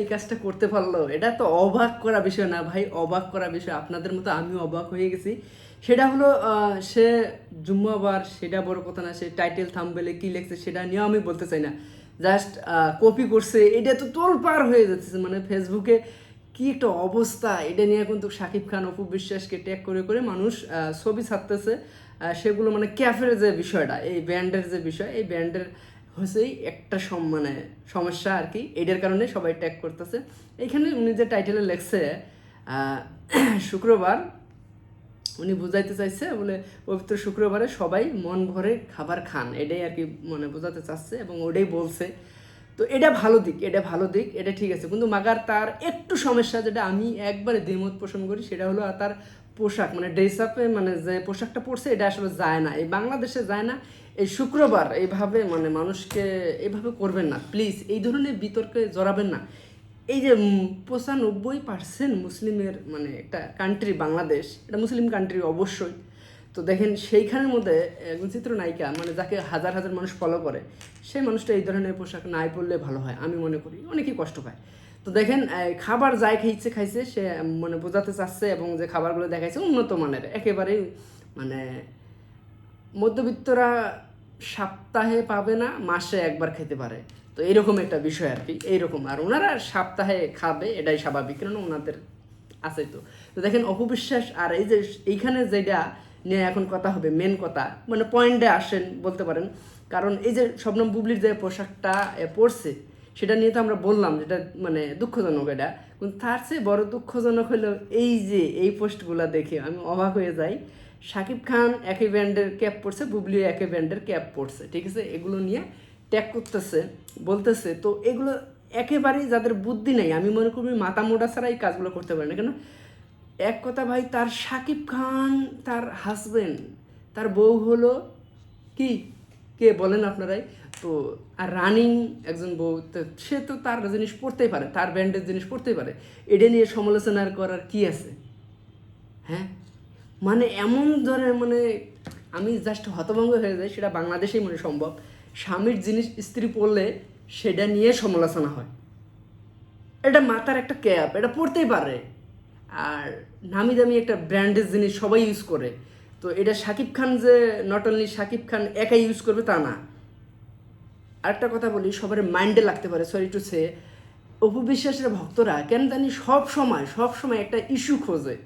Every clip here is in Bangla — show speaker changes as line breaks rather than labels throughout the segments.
এই কাজটা করতে পারল। এটা তো অবাক করা বিষয় না ভাই, অবাক করা বিষয়। আপনাদের মতো আমিও অবাক হয়ে গেছি। সেটা হলো সে জুম্মাবার, সেটা বড় কথা না, সে টাইটেল থামবেলে কি লিখছে সেটা নিয়েও আমি বলতে চাই না। জাস্ট কপি করছে। এটা তো তোল পার হয়ে যাচ্ছে। মানে ফেসবুকে কি একটা অবস্থা। এটা নিয়ে কিন্তু শাকিব খান, অপু বিশ্বাসকে ট্যাগ করে করে মানুষ ছবি ছাড়তেছে। সেগুলো মানে ক্যাফের যে বিষয়টা, এই ব্যান্ডের যে বিষয়, এই ব্যান্ডের হচ্ছেই একটা মানে সমস্যা আর কি। এটার কারণে সবাই ট্যাগ করতেছে। এইখানে উনি যে টাইটেলে লেখছে শুক্রবার, উনি বুঝাইতে চাইছে, বলে পবিত্র শুক্রবারে সবাই মন ভরে খাবার খান। এটাই আর কি মানে বোঝাতে চাচ্ছে এবং ওটাই বলছে। তো এটা ভালো দিক, এটা ভালো দিক, এটা ঠিক আছে। কিন্তু মাগার তার একটু সমস্যা যেটা আমি একবারে দ্বিমত পোষণ করি, সেটা হলো আর তার পোশাক। মানে ড্রেস আপে মানে যে পোশাকটা পরছে, এটা আসলে যায় না। এই বাংলাদেশে যায় না এই শুক্রবার এইভাবে মানে মানুষকে এইভাবে করবেন না। প্লিজ এই ধরনের বিতর্কে জড়াবেন না। এই যে পঁচানব্বই পার্সেন্ট মুসলিমের মানে একটা কান্ট্রি বাংলাদেশ, এটা মুসলিম কান্ট্রি অবশ্যই। তো দেখেন সেইখানের মধ্যে একজন চিত্রনায়িকা মানে যাকে হাজার হাজার মানুষ ফলো করে সেই মানুষটা এই ধরনের পোশাক নাই পরলে ভালো হয়, আমি মনে করি। অনেকেই কষ্ট পায়। তো দেখেন খাবার যাই খাইছে খাইছে, সে মানে বোঝাতে চাচ্ছে এবং যে খাবারগুলো দেখাইছে উন্নত মানের। একেবারেই মানে মধ্যবিত্তরা সপ্তাহে পাবে না, মাসে একবার খেতে পারে। তো এরকম একটা বিষয় আর কি, এইরকম। আর ওনারা সপ্তাহে খাবে, এটাই স্বাভাবিক, কেননা ওনাদের আছে তো। তো দেখেন অপবিশ্বাস আর এই যে, এইখানে যেটা নিয়ে এখন কথা হবে মেন কথা মানে পয়েন্টে আসেন, বলতে পারেন। কারণ এই যে শবনম বুবলির যে পোশাকটা পরছে, সেটা নিয়ে তো আমরা বললাম, যেটা মানে দুঃখজনক এটা। কিন্তু তার চেয়ে বড় দুঃখজনক হলো এই যে, এই পোস্টগুলো দেখে আমি অবাক হয়ে যাই। শাকিব খান একই ব্র্যান্ডের ক্যাপ পরছে বুবলিও একই ব্র্যান্ডের ক্যাপ পরছে, ঠিক আছে? এগুলো নিয়ে ট্যাগ করতেছে, বলতেছে। তো এগুলো একেবারেই যাদের বুদ্ধি নেই, আমি মনে করি মাথা মোটা ছাড়া এই কাজগুলো করতে পারে না কেন? এক কথা ভাই, তার শাকিব খান, তার হাজবেন্ড তার বউ হলো কি? কে বলেন আপনারাই? তো, আর রানিং একজন বউ, তো সে তো তার জিনিস পড়তেই পারে, তার ব্যান্ডের জিনিস পড়তেই পারে। এটা নিয়ে সমালোচনা করার কি আছে? হ্যাঁ? মানে এমন ধরনের মানে আমি জাস্ট হতভঙ্গ হয়ে যাই, সেটা বাংলাদেশেই মনে সম্ভব। স্বামীর জিনিস স্ত্রী পড়লে সেটা নিয়ে সমালোচনা হয়। এটা মাথার একটা ক্যাপ, এটা পড়তেই পারে। আর নামি দামি একটা ব্র্যান্ডের জিনিস সবাই ইউজ করে। তো এটা শাকিব খান যে নট অনলি শাকিব খান একাই ইউজ করবে তা না। আরেকটা কথা বলি, সবার মাইন্ডে লাগতে পারে সরি টু সে অপবিশ্বাসের ভক্তরা কেন জানি সব সময় সব সময় একটা ইস্যু খোঁজে।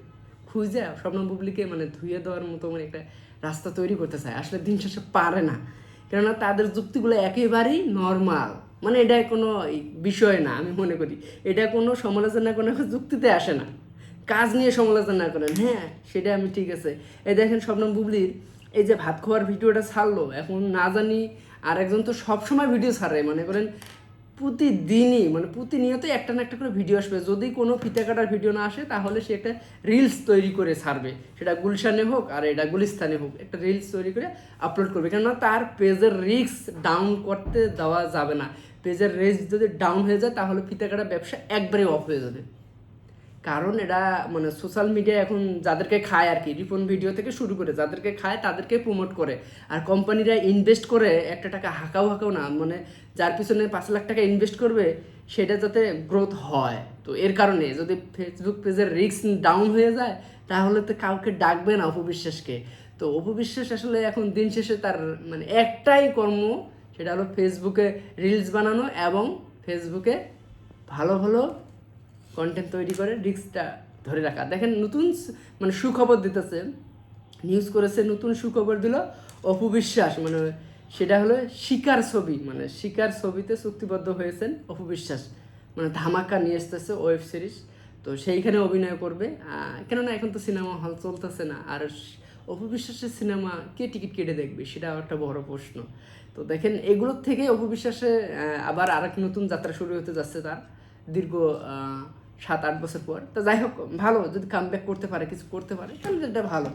খুঁজে স্বপ্ন বুবলিকে মানে ধুয়ে দেওয়ার মতো মানে একটা রাস্তা তৈরি করতে চায়। আসলে দিন শেষে পারে না। কেননা তাদের যুক্তিগুলো একেবারেই নর্মাল মানে এটা কোনো বিষয় না, আমি মনে করি। এটা কোনো সমালোচনা কোনো যুক্তিতে আসে না। কাজ নিয়ে সমালোচনা করেন। হ্যাঁ সেটা আমি ঠিক আছে। এই দেখেন স্বপ্ন বুবলির এই যে ভাত খাওয়ার ভিডিওটা ছাড়লো। এখন না জানি আর একজন তো সবসময় ভিডিও ছাড়ে। মনে করেন প্রতিদিনই মানে প্রতিনিয়ত একটা না একটা করে ভিডিও আসবে। যদি কোনো ফিতে কাটার ভিডিও না আসে, তাহলে সে একটা রিলস তৈরি করে ছাড়বে। সেটা গুলশানে হোক আর এটা গুলিস্তানে হোক, একটা রিলস তৈরি করে আপলোড করবে। কেননা তার পেজের রিস্ক ডাউন করতে দেওয়া যাবে না। পেজের রিস্ক যদি ডাউন হয়ে যায়, তাহলে ফিতে কাটার ব্যবসা একবারে অফ হয়ে যাবে। কারণ এরা মানে সোশ্যাল মিডিয়া এখন যাদেরকে খায় আর কি, রিপন ভিডিও থেকে শুরু করে যাদেরকে খায় তাদেরকে প্রমোট করে। আর কোম্পানিরা ইনভেস্ট করে একটা টাকা হাঁকাও হাঁকাও না মানে যার পিছনে পাঁচ লাখ টাকা ইনভেস্ট করবে, সেটা যাতে গ্রোথ হয়। তো এর কারণে যদি ফেসবুক পেজের রিস্ক ডাউন হয়ে যায়, তাহলে তো কাউকে ডাকবে না অপবিশ্বাসকে তো অপবিশ্বাস আসলে এখন দিন শেষে তার মানে একটাই কর্ম, সেটা হলো ফেসবুকে রিলস বানানো এবং ফেসবুকে ভালো ভালো কন্টেন্ট তৈরি করে রিস্কটা ধরে রাখা। দেখেন নতুন মানে সুখবর দিতেছে নিউজ করেছে, নতুন সুখবর দিল, অপু বিশ্বাস মানে সেটা হলো শিকার ছবি মানে শিকার ছবিতে চুক্তিবদ্ধ হয়েছেন অপু বিশ্বাস। মানে ধামাকা নিয়ে আসতেছে ওয়েব সিরিজ তো সেইখানে অভিনয় করবে। কেননা এখন তো সিনেমা হল চলতেছে না, আর অপু বিশ্বাসের সিনেমা কে টিকিট কেটে দেখবে সেটাও একটা বড় প্রশ্ন। তো দেখেন এগুলোর থেকে অপু বিশ্বাসে আবার আরেক নতুন যাত্রা শুরু হতে যাচ্ছে তার, দীর্ঘ সাত আট বছর পর। তো যাই হোক, ভালো, যদি কাম ব্যাক করতে পারে, কিছু করতে পারে, তাহলে এটা ভালো।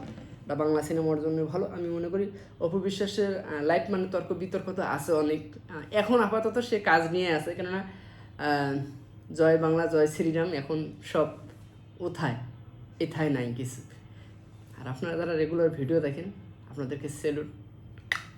বা বাংলা সিনেমার জন্য ভালো। আমি মনে করি অপবিশ্বাসের লাইফ মানে তর্ক, বিতর্ক তো আছে অনেক। এখন আপাতত সে কাজ নিয়ে আছে, কেননা জয় বাংলা, জয় শ্রীরাম এখন সব ওথায়, এথায় নাই কিছু। আর আপনারা যারা রেগুলার ভিডিও দেখেন, আপনাদেরকে সেলুট